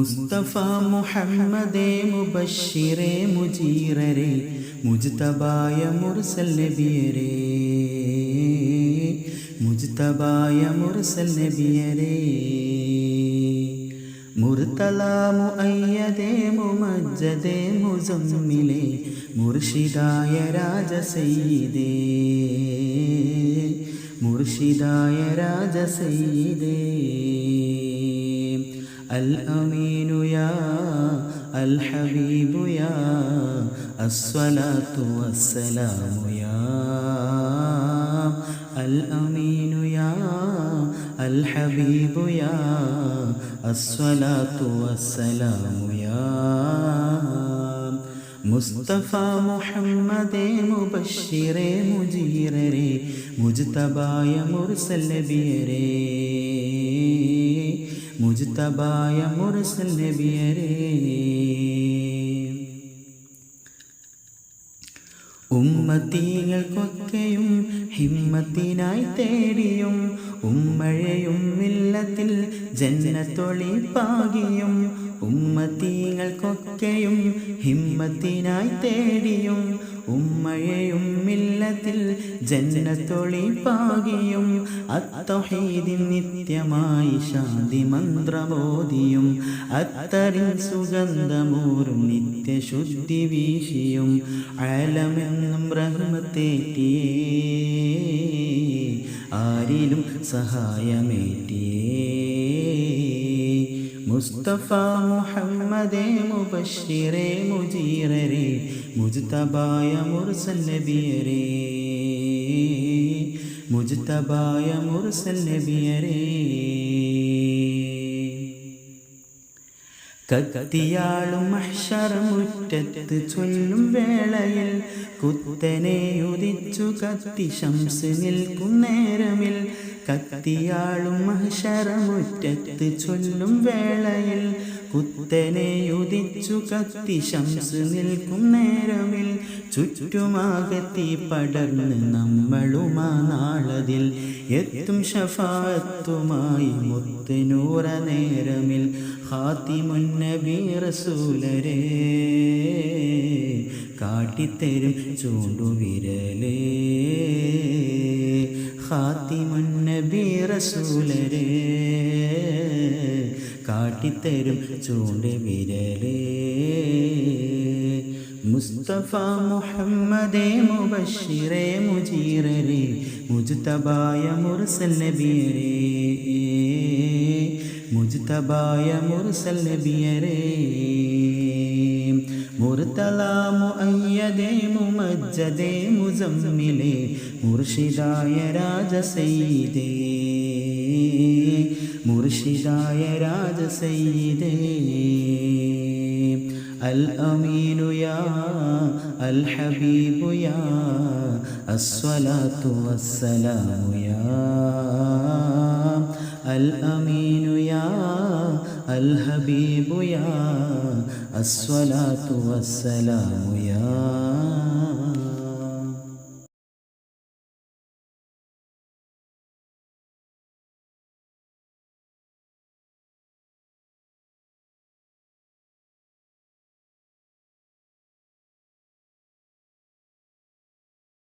മുസ്തഫ മുഹമ്മദേ മുബഷിറേ മുജീറരെ മുജ്തബായ മുർസൽ നബിയരേ. മുജ്തബായ മുർസൽ നബിയരേ. മുർത്തലാമു മുഅയ്യദേ മുമജ്ജദേ മുസമ്മിലേ മുർഷിദായ രാജസയ്യിദേ മുർഷിദായ രാജസയ്യിദേ الأمين يا الحبيب يا الصلاة والسلام يا الأمين يا الحبيب يا الصلاة والسلام يا مصطفى محمد مبشر مجير ري مجتبى مرسل بيري മുജ്തബായ മുർസൽ നബിയരേ. ഉമ്മത്തീകൾക്കൊക്കെയും ഹിമ്മത്തിനായി തേടിയും ഉമ്മഴയും മില്ലത്തിൽ ജന്നത്തൊളി പാകിയും ഉമ്മത്തീകൾക്കൊക്കെയും ഹിമ്മത്തിനായി തേടിയും ഉമ്മഴയും മില്ലത്തിൽ ജന്നത്തൊളി അത്തൊഹീതി നിത്യമായി ശാന്തി മന്ത്രബോധിയും അത്തറിൻ സുഗന്ധമൂറും നിത്യശുദ്ധി വീശിയും അലമെന്നും റഹ്മത്തേറ്റിയേ ആരിലും സഹായമേറ്റിയേ. മുസ്തഫ മുഹമ്മദേ മുബഷിറേ മുജീറരെ മുജ്തബായ മുർസൽ നബിയരേ മുജ്തബായ മുർസൽ നബിയരേ. കത്തിയാളും മഹ്ഷറമുറ്റത്ത് ചൊല്ലും വേളയിൽ കുത്തനെ ഉദിച്ചു കത്തി ശംസ് നിൽക്കും നേരമിൽ. കത്തിയാളും മഹശരമുറ്റത്ത് ചൊല്ലും വേളയിൽ കുത്തനെ യുദിച്ചു കത്തി ശംസ് നിൽക്കും നേരമിൽ. ചുറ്റുമാകത്തി പടർന്ന് നമ്മളുമാ നാളതിൽ. എത്തും ഷഫാത്തുമായി മുത്തനൂറ നേരമിൽ. ഹാത്തിമുന്നബി റസൂലരേ കാട്ടിത്തരും ചൂണ്ടുവിരലേ. ഹാത്തിമുന്നബി റസൂലരെ. കാട്ടിത്തരും ചൂണ്ട് വിരലേ. മുസ്തഫ മുഹമ്മദേ മുബഷിറേ മുജീറരേ മുജ്തബായ മുർസൽ നബിയരേ. മുജ്തബായ മുർസൽ നബിയരേ. മുർത്തല മുഅയ്യദേ മുമജ്ജദേ മുസമ്മിലേ മുർഷിദായ രാജസയ്യിദേ മുർഷിദായ രാജസയ്യിദേ الأمين يا الحبيب يا الصلاة والسلام يا الأمين يا الحبيب يا الصلاة والسلام يا